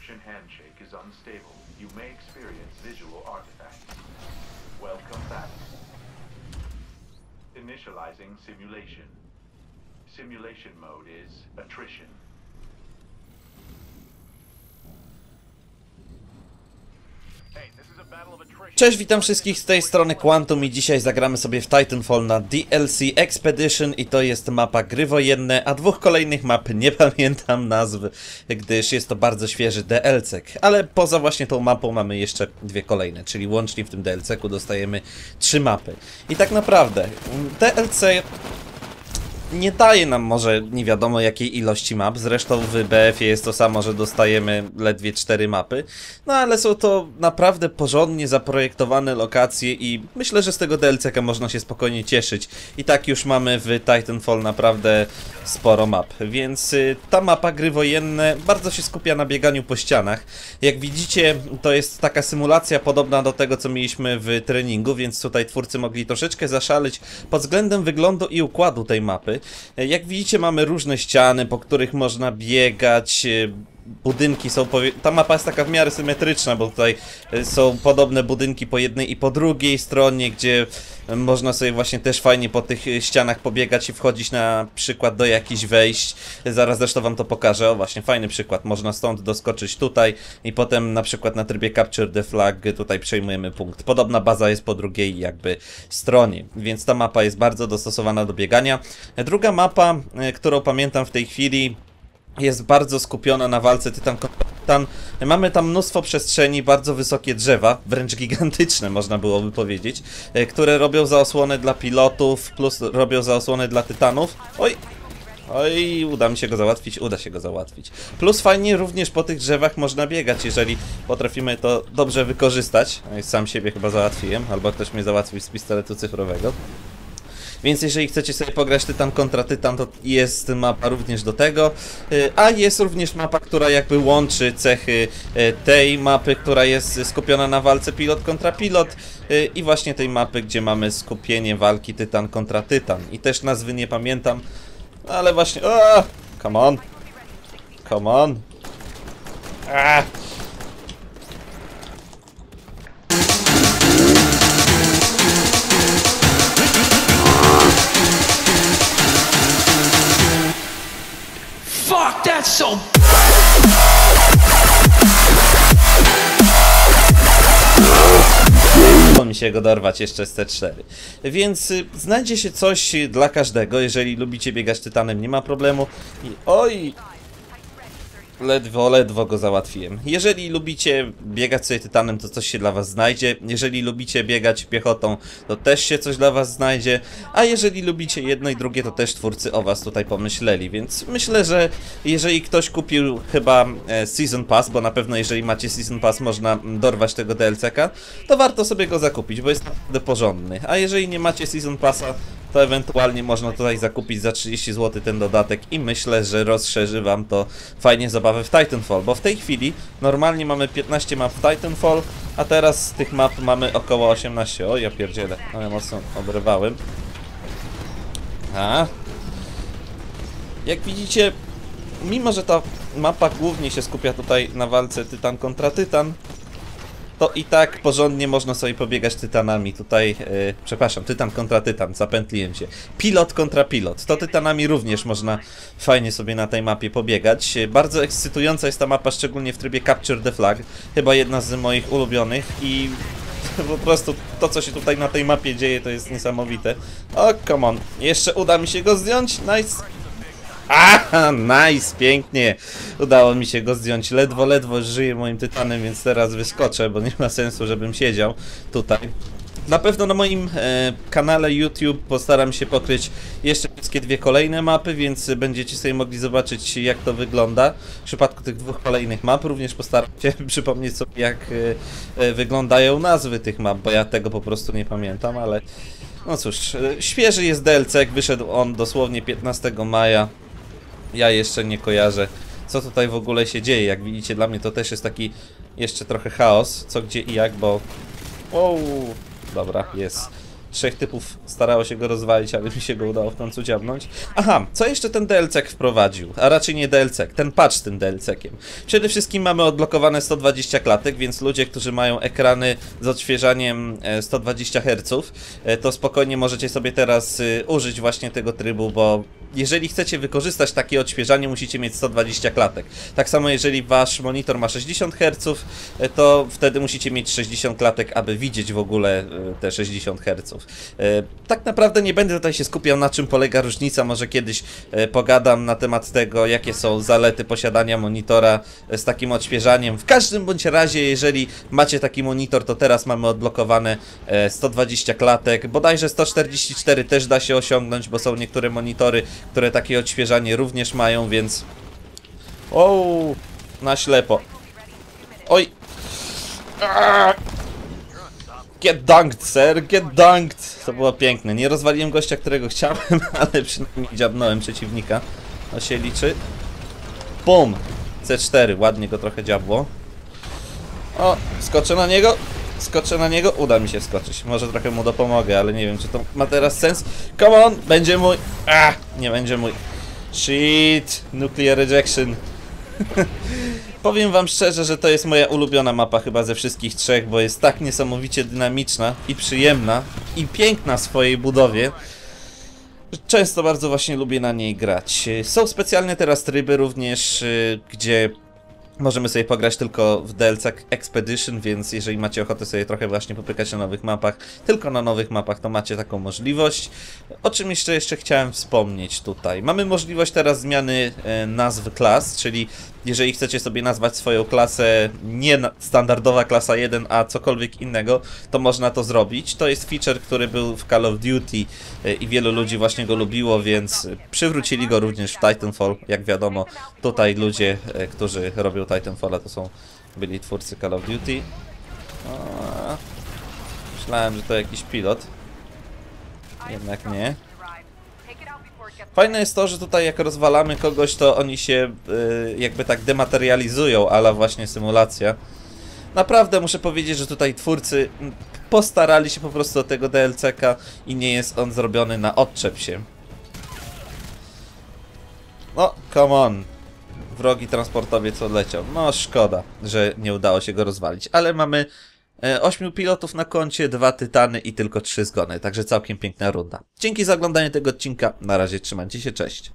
encryption handshake is unstable. You may experience visual artifacts. Welcome back. Initializing simulation. Simulation mode is attrition. Cześć, witam wszystkich z tej strony Quantum i dzisiaj zagramy sobie w Titanfall na DLC Expedition i to jest mapa gry wojenne, a dwóch kolejnych map nie pamiętam nazwy, gdyż jest to bardzo świeży DLC. Ale poza właśnie tą mapą mamy jeszcze dwie kolejne, czyli łącznie w tym DLC-ku dostajemy trzy mapy. I tak naprawdę DLC nie daje nam może nie wiadomo jakiej ilości map, zresztą w BF-ie jest to samo, że dostajemy ledwie 4 mapy, no ale są to naprawdę porządnie zaprojektowane lokacje i myślę, że z tego DLC-ka można się spokojnie cieszyć. I tak już mamy w Titanfall naprawdę sporo map, więc y, ta mapa gry wojenne bardzo się skupia na bieganiu po ścianach. Jak widzicie, to jest taka symulacja podobna do tego, co mieliśmy w treningu, więc tutaj twórcy mogli troszeczkę zaszaleć pod względem wyglądu i układu tej mapy. E, Jak widzicie, mamy różne ściany, po których można biegać. Budynki są. Ta mapa jest taka w miarę symetryczna, bo tutaj e, są podobne budynki po jednej i po drugiej stronie, gdzie e, można sobie właśnie też fajnie po tych e, ścianach pobiegać i wchodzić na przykład do jakichś wejść. Zaraz zresztą wam to pokażę. O, właśnie fajny przykład. Można stąd doskoczyć tutaj i potem na przykład na trybie Capture the Flag tutaj przejmujemy punkt. Podobna baza jest po drugiej jakby stronie, więc ta mapa jest bardzo dostosowana do biegania. Druga mapa, którą pamiętam w tej chwili, jest bardzo skupiona na walce tytan tytan. Mamy tam mnóstwo przestrzeni, bardzo wysokie drzewa, wręcz gigantyczne można byłoby powiedzieć, e, które robią za osłonę dla pilotów, plus robią za osłonę dla tytanów. Oj, Oj, uda mi się go załatwić, uda się go załatwić. Plus fajnie również po tych drzewach można biegać, jeżeli potrafimy to dobrze wykorzystać. Sam siebie chyba załatwiłem, albo ktoś mnie załatwił z pistoletu cyfrowego. Więc jeżeli chcecie sobie pograć Tytan kontra Tytan, to jest mapa również do tego. Y, A jest również mapa, która jakby łączy cechy y, tej mapy, która jest skupiona na walce pilot kontra pilot y, i właśnie tej mapy, gdzie mamy skupienie walki Tytan kontra Tytan. I też nazwy nie pamiętam, ale właśnie... O! Come on! Come on! Ah! That's so mi się go dorwać jeszcze z C4. Więc y, znajdzie się coś dla każdego. Jeżeli lubicie biegać tytanem, nie ma problemu. I oj! Ledwo, ledwo go załatwiłem. Jeżeli lubicie biegać sobie tytanem, to coś się dla was znajdzie. Jeżeli lubicie biegać piechotą, to też się coś dla was znajdzie. A jeżeli lubicie jedno i drugie, to też twórcy o was tutaj pomyśleli. Więc myślę, że jeżeli ktoś kupił chyba e, Season Pass, bo na pewno jeżeli macie Season Pass, można dorwać tego DLC-ka, to warto sobie go zakupić, bo jest naprawdę porządny. A jeżeli nie macie Season Passa, to ewentualnie można tutaj zakupić za 30 zł ten dodatek i myślę, że rozszerzy wam to fajnie zabawę w Titanfall, bo w tej chwili normalnie mamy 15 map w Titanfall, a teraz z tych map mamy około 18. O, ja pierdzielę, ale mocno obrywałem. A. Jak widzicie, mimo że ta mapa głównie się skupia tutaj na walce Tytan kontra Tytan, to i tak porządnie można sobie pobiegać tytanami. Tutaj, e, przepraszam, tytan kontra tytan, zapętliłem się. Pilot kontra pilot. To tytanami również można fajnie sobie na tej mapie pobiegać. E, Bardzo ekscytująca jest ta mapa, szczególnie w trybie Capture the Flag. Chyba jedna z moich ulubionych i po prostu to, co się tutaj na tej mapie dzieje, to jest niesamowite. O, come on. Jeszcze uda mi się go zdjąć. Nice. Aha, nice, pięknie. Udało mi się go zdjąć. Ledwo, ledwo żyję moim tytanem, więc teraz wyskoczę, bo nie ma sensu, żebym siedział tutaj. Na pewno na moim e, kanale YouTube postaram się pokryć jeszcze wszystkie dwie kolejne mapy, więc będziecie sobie mogli zobaczyć jak to wygląda. W przypadku tych dwóch kolejnych map również postaram się przypomnieć sobie jak e, e, wyglądają nazwy tych map, bo ja tego po prostu nie pamiętam, ale no cóż, e, świeży jest DLC, wyszedł on dosłownie 15 maja. Ja jeszcze nie kojarzę, co tutaj w ogóle się dzieje. Jak widzicie, dla mnie to też jest taki jeszcze trochę chaos, co gdzie i jak, bo... Wow, dobra, jest. trzech typów starało się go rozwalić, ale mi się go udało w końcu dziabnąć. Aha, co jeszcze ten DLC wprowadził? A raczej nie DLC, ten patch z tym DLC-kiem. Przede wszystkim mamy odblokowane 120 klatek, więc ludzie, którzy mają ekrany z odświeżaniem e, 120 Hz, e, to spokojnie możecie sobie teraz y, użyć właśnie tego trybu, bo jeżeli chcecie wykorzystać takie odświeżanie, musicie mieć 120 klatek. Tak samo jeżeli wasz monitor ma 60 Hz, e, to wtedy musicie mieć 60 klatek, aby widzieć w ogóle e, te 60 Hz. E, Tak naprawdę nie będę tutaj się skupiał na czym polega różnica, może kiedyś pogadam na temat tego, jakie są zalety posiadania monitora z takim odświeżaniem. W każdym bądź razie, jeżeli macie taki monitor, to teraz mamy odblokowane e, 120 klatek, bodajże 144 też da się osiągnąć, bo są niektóre monitory, które takie odświeżanie również mają, więc... O, na ślepo. Oj! Get dunked, sir, get dunked! To było piękne. Nie rozwaliłem gościa, którego chciałem, ale przynajmniej dziabnąłem przeciwnika. To się liczy. Bum! C4, ładnie go trochę dziabło. O, skoczę na niego. Skoczę na niego. Uda mi się skoczyć. Może trochę mu dopomogę, ale nie wiem, czy to ma teraz sens. Come on! Będzie mój. Ah, nie będzie mój. Shit! Nuclear ejection. Powiem wam szczerze, że to jest moja ulubiona mapa chyba ze wszystkich trzech, bo jest tak niesamowicie dynamiczna i przyjemna i piękna w swojej budowie. Często bardzo właśnie lubię na niej grać. Są specjalne teraz tryby również, y, gdzie Możemy sobie pograć tylko w DLC Expedition, więc jeżeli macie ochotę sobie trochę właśnie popykać na nowych mapach, tylko na nowych mapach, to macie taką możliwość. O czym jeszcze jeszcze chciałem wspomnieć tutaj. Mamy możliwość teraz zmiany e, nazw klas, czyli jeżeli chcecie sobie nazwać swoją klasę nie standardowa klasa 1, a cokolwiek innego, to można to zrobić. To jest feature, który był w Call of Duty e, i wielu ludzi właśnie go lubiło, więc przywrócili go również w Titanfall. Jak wiadomo, tutaj ludzie, e, którzy robią Titanfalla, to są byli twórcy Call of Duty. A, myślałem, że to jakiś pilot. Jednak nie. Fajne jest to, że tutaj jak rozwalamy kogoś, to oni się y, jakby tak dematerializują, ale właśnie symulacja. Naprawdę muszę powiedzieć, że tutaj twórcy postarali się po prostu o tego DLC-ka i nie jest on zrobiony na odczep się. No, come on. Wrogi transportowiec odleciał. No, szkoda, że nie udało się go rozwalić, ale mamy e, ośmiu pilotów na koncie, dwa tytany i tylko trzy zgony, także całkiem piękna runda. Dzięki za oglądanie tego odcinka, na razie trzymajcie się, cześć.